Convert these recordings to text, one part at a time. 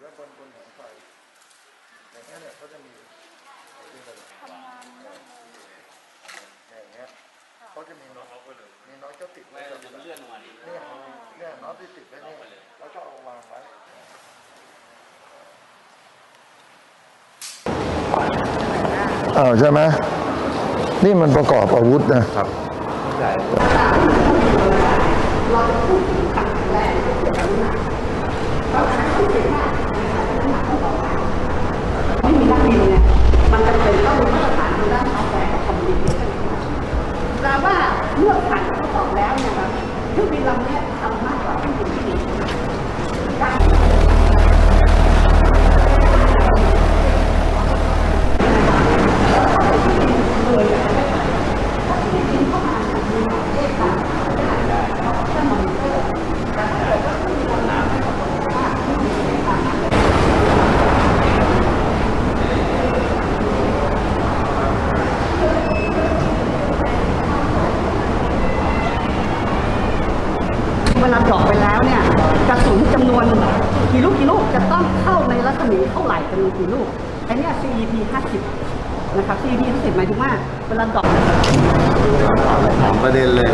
จะติดไว้บนบนแผงไฟอย่างเงี้ยเนี่ยเขาจะมีนี่เลยทำงานเยอะเลยอย่างเงี้ยเขาจะมีน็อตมีน็อตก็ติดไว้เลื่อนลงมาดิเนี่ยเนี่ยน็อตที่ติดไว้นี่แล้วก็เอาวางไว้อ้าวใช่ไหมนี่มันประกอบอาวุธนะครับใช่มีนักบินเนี่ยมันจะเป็นต้องมีมาตรฐานทางด้านซอฟต์แวร์กับคอมมิวนิเคชันแปลว่าเมื่อผ่านทดสอบแล้วเนี่ยครับเครื่องบินลำเนี้ยทำมากกว่าเครื่องบินที่ดีเวลาดรอปไปแล้วเนี่ยกระสุนจำนวน กี่ลูกกี่ลูกจะต้องเข้าในรัศมีเท่าไหร่จำนวนกี่ลูกไอันนี้ย CEP 50 นะครับ CEP 50หมายถึงว่าเวลาดรอปถามประเด็นเลย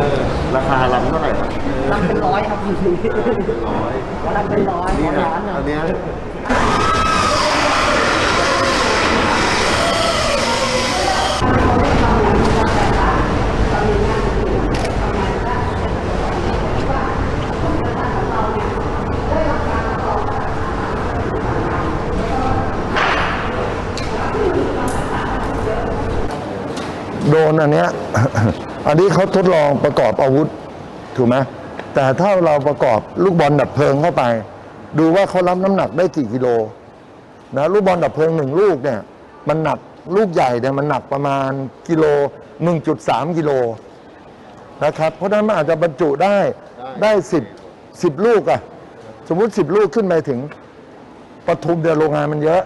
ราคาลำเท่าไหร่ครับลำเป็นร้อยครับร้อยลำเป็นร้อยนี่ร้อยนะล้านอันนะเนี้ย โดรนอันเนี้ย อันนี้เขาทดลองประกอบอาวุธ ถูกไหมแต่ถ้าเราประกอบลูกบอลดับเพลิงเข้าไป ดูว่าเขารับน้ำหนักได้กี่กิโลนะลูกบอลดับเพลิงหนึ่งลูกเนี่ยมันหนักลูกใหญ่เนี่ยมันหนักประมาณกิโล 1.3 กิโลนะครับ เพราะฉะนั้นมันอาจจะบรรจุได้ได้สิบสิบลูกอะสมมุติสิบลูกขึ้นไปถึงปทุมเดียวโรงงานมันเยอะ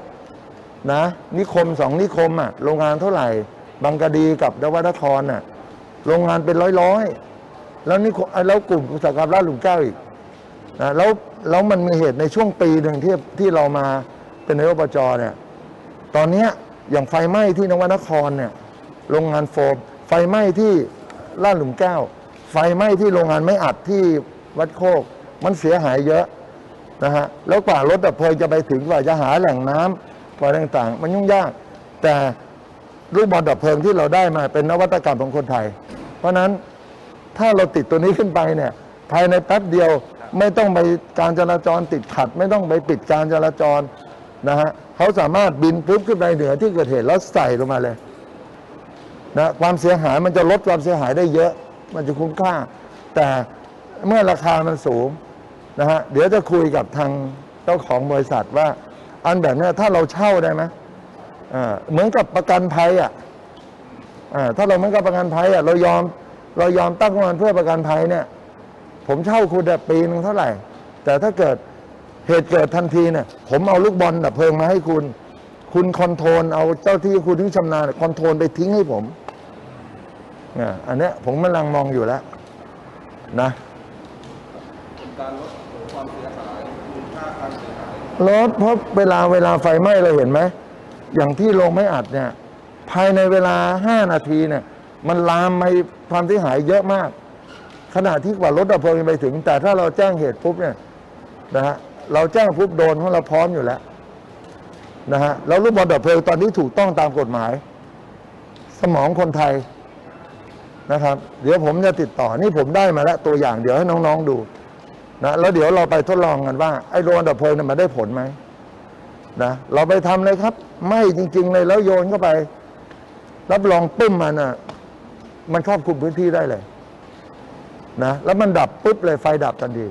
นะนิคมสองนิคมอะโรงงานเท่าไหร่ บางกะดีกับนวัตนครอะโรงงานเป็นร้อยร้อยๆแล้วนิคมอ่แล้วกลุ่มอุตสาหกรรมลาดหลุมแก้วอีกนะแล้วแล้วมันมีเหตุในช่วงปีหนึ่งที่ที่เรามาเป็นนายกบจเนี่ยตอนเนี้ยอย่างไฟไหม้ที่นวัตนครเนี่ยโรงงานโฟมไฟไหม้ที่ลาดหลุมแก้ว ไฟไหม้ที่โรงงานไม้อัดที่วัดโคก มันเสียหายเยอะนะฮะแล้วกว่ารถดับเพลิงจะไปถึงกว่าจะหาแหล่งน้ำกว่าต่างๆ มันยุ่งยาก แต่ ลูกบอลดับเพลิงที่เราได้มาเป็นนวัตกรรมของคนไทย เพราะฉะนั้นถ้าเราติดตัวนี้ขึ้นไปเนี่ยภายในแป๊บเดียวไม่ต้องไปการจราจรติดขัด ไม่ต้องไปปิดการจราจรนะฮะเขาสามารถบินปุ๊บขึ้นไปเหนือที่เกิดเหตุแล้วใส่ลงมาเลยนะความเสียหายมันจะลดความเสียหายได้เยอะ มันจะคุ้มค่า แต่เมื่อราคามันสูงนะฮะเดี๋ยวจะคุยกับทางเจ้าของบริษัทว่า อันแบบนี้ถ้าเราเช่าได้ไหม เหมือนกับประกันภัยอะอ่าถ้าเราเหมือนกับประกันภัยอะเรายอมเรายอมตั้งงานเพื่อประกันภัยเนี่ย ผมเช่าคุณอะปีหนึงเท่าไหร่ แต่ถ้าเกิดเหตุเกิดทันทีเนี่ยผมเอาลูกบอลดับเพลิงมาให้คุณ คุณคอนโทรลเอาเจ้าที่คุณที่ชำนาญคอนโทรลไปทิ้งให้ผมอ่าอันเนี้ยผมกำลังมองอยู่แล้วนะการลดความเสียหายมูลค่าการเสียหายรถเพราะเวลาเวลาไฟไหม้เราเห็นไหม อย่างที่โรงไม่อัดเนี่ย ภายในเวลา 5 นาทีเนี่ย มันลามไปความที่หายเยอะมาก ขณะที่กว่ารถดับเพลิงไปถึง แต่ถ้าเราแจ้งเหตุปุ๊บเนี่ยนะฮะเราแจ้งปุ๊บโดนเพราะเราพร้อมอยู่แล้วนะฮะแล้วลูกบอลดับเพลิงตอนนี้ถูกต้องตามกฎหมาย สมองคนไทยนะครับ เดี๋ยวผมจะติดต่อนี่ผมได้มาแล้วตัวอย่างเดี๋ยวให้น้องๆดูนะแล้วเดี๋ยวเราไปทดลองกันว่าไอ้โรนดับเพลิงเนี่ยมันได้ผลไหม นะเราไปทำเลยครับไหม่จริง ๆ เลยแล้วโยนเข้าไป รับรองปึ้มมันอะ มันครอบคลุมพื้นที่ได้เลย นะแล้วมันดับปุ๊บเลยไฟดับทันที